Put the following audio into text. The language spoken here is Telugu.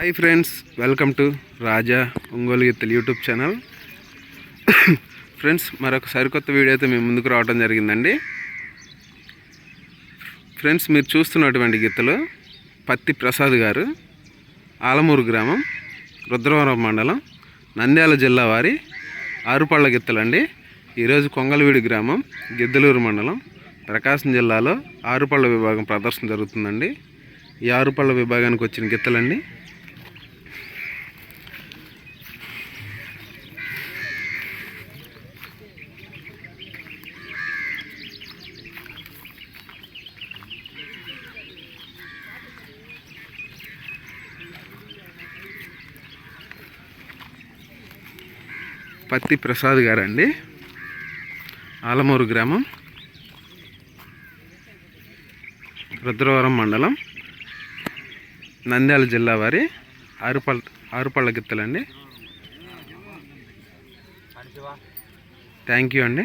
Hi friends welcome to Raja Ongole గీతలు యూట్యూబ్ ఛానల్ ఫ్రెండ్స్ మరొక సరికొత్త వీడియో అయితే మేము ముందుకు రావడం జరిగిందండి. ఫ్రెండ్స్ మీరు చూస్తున్నటువంటి గీతలు పత్తి ప్రసాద్ గారు ఆలమూరు గ్రామం రుద్రవరం మండలం నంద్యాల జిల్లా వారి ఆరుపళ్ళ గిత్తలండి ఈరోజు కొంగలవీడి గ్రామం గిద్దలూరు మండలం ప్రకాశం జిల్లాలో ఆరుపళ్ళ విభాగం ప్రదర్శన జరుగుతుందండి. ఈ ఆరుపళ్ళ విభాగానికి వచ్చిన గిత్తలండి పత్తి ప్రసాద్ గారండి. ఆలమూరు గ్రామం. రుద్రవరం మండలం. నంద్యాల జిల్లా వారి ఆరుపల్ ఆరుపళ్ళ గిత్తలండి. థ్యాంక్ యూ అండి.